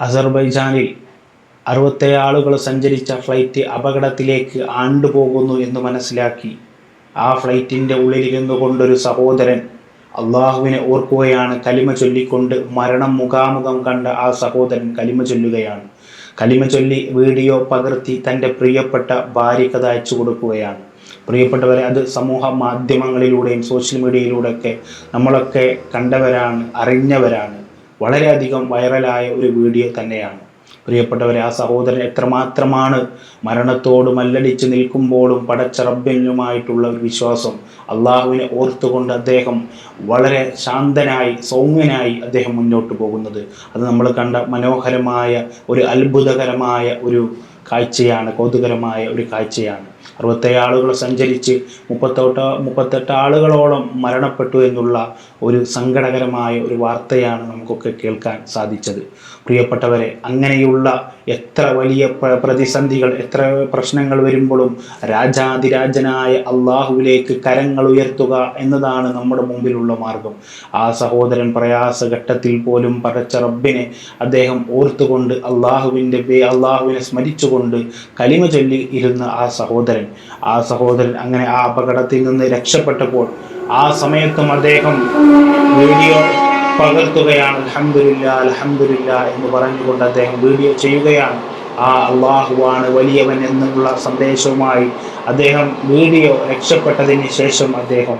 അസർബൈജാനിൽ അറുപത്തേഴ് ആളുകൾ സഞ്ചരിച്ച ഫ്ലൈറ്റ് അപകടത്തിലേക്ക് ആണ്ടുപോകുന്നു എന്ന് മനസ്സിലാക്കി. ആ ഫ്ലൈറ്റിന്റെ ഉള്ളിലിരുന്നു കൊണ്ടൊരു സഹോദരൻ അള്ളാഹുവിനെ ഓർക്കുകയാണ്. കലിമ ചൊല്ലിക്കൊണ്ട് മരണം മുഖാമുഖം കണ്ട ആ സഹോദരൻ കലിമ ചൊല്ലുകയാണ്. കലിമ ചൊല്ലി വീഡിയോ പകർത്തി തന്റെ പ്രിയപ്പെട്ട ഭാര്യക്കഥ അയച്ചു കൊടുക്കുകയാണ്. പ്രിയപ്പെട്ടവരെ അത് സമൂഹ മാധ്യമങ്ങളിലൂടെയും സോഷ്യൽ മീഡിയയിലൂടെയൊക്കെ നമ്മളൊക്കെ കണ്ടവരാണ് അറിഞ്ഞവരാണ്. വളരെയധികം വൈറലായ ഒരു വീഡിയോ തന്നെയാണ്. പ്രിയപ്പെട്ടവരെ ആ സഹോദരൻ എത്രമാത്രമാണ് മരണത്തോട് മല്ലടിച്ച് നിൽക്കുമ്പോഴും പടച്ചറബ്യനുമായിട്ടുള്ള ഒരു വിശ്വാസം അള്ളാഹുവിനെ ഓർത്തുകൊണ്ട് അദ്ദേഹം വളരെ ശാന്തനായി സൗമ്യനായി അദ്ദേഹം മുന്നോട്ട് പോകുന്നത്. അത് നമ്മൾ കണ്ട മനോഹരമായ ഒരു അത്ഭുതകരമായ ഒരു കാഴ്ചയാണ് കൗതുകരമായ ഒരു കാഴ്ചയാണ്. അറുപത്തേഴ് ആളുകൾ സഞ്ചരിച്ച് മുപ്പത്തോട്ട് മുപ്പത്തെട്ട് ആളുകളോളം മരണപ്പെട്ടു എന്നുള്ള ഒരു സങ്കടകരമായ ഒരു വാർത്തയാണ് നമുക്കൊക്കെ കേൾക്കാൻ സാധിച്ചത്. പ്രിയപ്പെട്ടവരെ അങ്ങനെയുള്ള എത്ര വലിയ പ്രതിസന്ധികൾ എത്ര പ്രശ്നങ്ങൾ വരുമ്പോഴും രാജാതിരാജനായ അള്ളാഹുവിലേക്ക് കരങ്ങൾ ഉയർത്തുക എന്നതാണ് നമ്മുടെ മുമ്പിലുള്ള മാർഗം. ആ സഹോദരൻ പ്രയാസഘട്ടത്തിൽ പോലും പടച്ച റബ്ബിനെ അദ്ദേഹം ഓർത്തുകൊണ്ട് അള്ളാഹുവിന്റെ അള്ളാഹുവിനെ സ്മരിച്ചുകൊണ്ട് കലിമ ചൊല്ലി ഇരുന്ന ആ സഹോദരൻ. ആ സഹോദരൻ അങ്ങനെ ആ അപകടത്തിൽ നിന്ന് രക്ഷപ്പെട്ടപ്പോൾ ആ സമയത്തും അദ്ദേഹം വീഡിയോ പകർത്തുകയാണ് അലഹമില്ല അലഹമില്ല എന്ന് പറഞ്ഞുകൊണ്ട് അദ്ദേഹം വീഡിയോ ചെയ്യുകയാണ്. ആ അള്ളാഹുവാണ് വലിയവൻ എന്നുള്ള സന്ദേശവുമായി അദ്ദേഹം വീഡിയോ രക്ഷപ്പെട്ടതിന് ശേഷം അദ്ദേഹം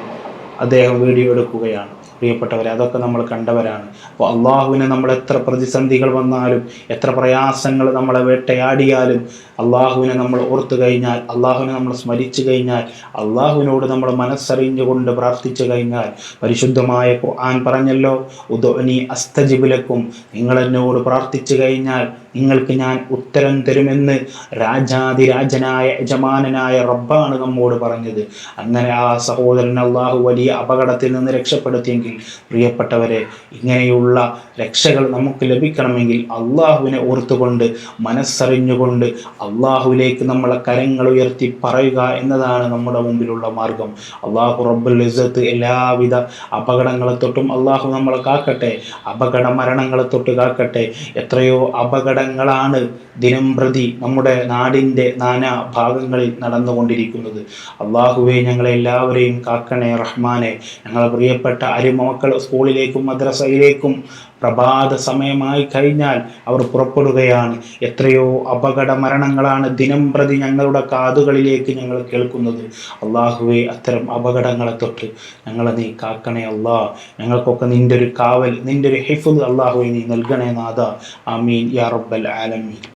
അദ്ദേഹം വീഡിയോ എടുക്കുകയാണ്. പ്രിയപ്പെട്ടവരെ അതൊക്കെ നമ്മൾ കണ്ടവരാണ്. അപ്പോൾ അള്ളാഹുവിനെ നമ്മൾ എത്ര പ്രതിസന്ധികൾ വന്നാലും എത്ര പ്രയാസങ്ങൾ നമ്മളെ വേട്ടയാടിയാലും അള്ളാഹുവിനെ നമ്മൾ ഓർത്തു കഴിഞ്ഞാൽ അള്ളാഹുവിനെ നമ്മൾ സ്മരിച്ചു കഴിഞ്ഞാൽ അള്ളാഹുവിനോട് നമ്മൾ മനസ്സറിഞ്ഞുകൊണ്ട് പ്രാർത്ഥിച്ചു കഴിഞ്ഞാൽ പരിശുദ്ധമായ ഖുർആൻ പറഞ്ഞല്ലോ ഉദോനി അസ്തജിബുലക്കും നിങ്ങൾ എന്നോട് പ്രാർത്ഥിച്ചു കഴിഞ്ഞാൽ നിങ്ങൾക്ക് ഞാൻ ഉത്തരം തരുമെന്ന് രാജാതിരാജനായ യജമാനനായ റബ്ബാണ് നമ്മോട് പറഞ്ഞത്. അങ്ങനെ ആ സഹോദരൻ അള്ളാഹു വലിയ അപകടത്തിൽ നിന്ന് രക്ഷപ്പെടുത്തിയെങ്കിൽ പ്രിയപ്പെട്ടവരെ ഇങ്ങനെയുള്ള രക്ഷകൾ നമുക്ക് ലഭിക്കണമെങ്കിൽ അള്ളാഹുവിനെ ഓർത്തുകൊണ്ട് മനസ്സറിഞ്ഞുകൊണ്ട് അള്ളാഹുവിലേക്ക് നമ്മളെ കരങ്ങൾ ഉയർത്തി പറയുക എന്നതാണ് നമ്മുടെ മുമ്പിലുള്ള മാർഗം. അള്ളാഹു റബ്ബുൽ ഇസത്ത് എല്ലാവിധ അപകടങ്ങളെ തൊട്ടും അള്ളാഹു നമ്മളെ കാക്കട്ടെ. അപകട മരണങ്ങളെ തൊട്ട് കാക്കട്ടെ. എത്രയോ അപകടങ്ങളാണ് ദിനം പ്രതി നമ്മുടെ നാടിന്റെ നാനാ ഭാഗങ്ങളിൽ നടന്നുകൊണ്ടിരിക്കുന്നത്. അള്ളാഹുവെ ഞങ്ങളെ എല്ലാവരെയും കാക്കണേ റഹ്മാനെ. ഞങ്ങളെ പ്രിയപ്പെട്ട അരുമക്കൾ സ്കൂളിലേക്കും മദ്രസയിലേക്കും പ്രഭാത സമയമായി കഴിഞ്ഞാൽ അവർ പുറപ്പെടുകയാണ്. എത്രയോ അപകട മരണങ്ങളാണ് ദിനം പ്രതി ഞങ്ങളുടെ കാതുകളിലേക്ക് ഞങ്ങൾ കേൾക്കുന്നത്. അള്ളാഹുവെ അത്തരം അപകടങ്ങളെ തൊട്ട് ഞങ്ങളെ നീ കാക്കണേ അള്ളാ. ഞങ്ങൾക്കൊക്കെ നിന്റെ ഒരു കാവൽ നിന്റെ ഒരു ഹിഫുദ് അള്ളാഹുവെ നീ നൽകണേ നാഥ. ആമീൻ. യാ റബ്ബൽ ആലമീൻ.